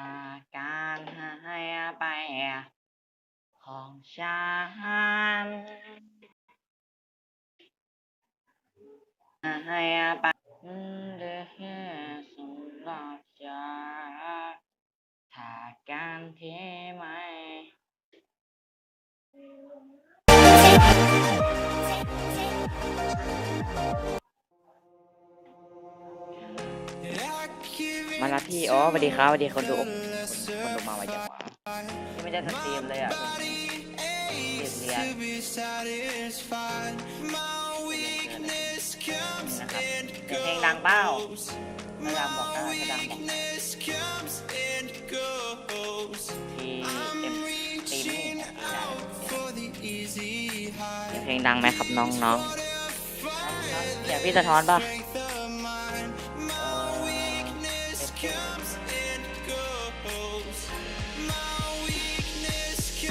ถ้าการให้ไปของฉันให้ไปเดือดสำหรับฉันถ้าการที่ มาละพี่ อ๋อสวัสดีครับสวัสดีคนดูคนดูมาไว้จังหวะนี่ไม่ได้สตรีมเลยอะเรียนเรียนนะครับเพลงดังเป้าถ้าดังบอกนะถ้าดังบอกนะที่เอ็มตีมมิ่งได้เพลงดังไหมครับน้องน้องเสียงพี่สะท้อนป่ะ and goes.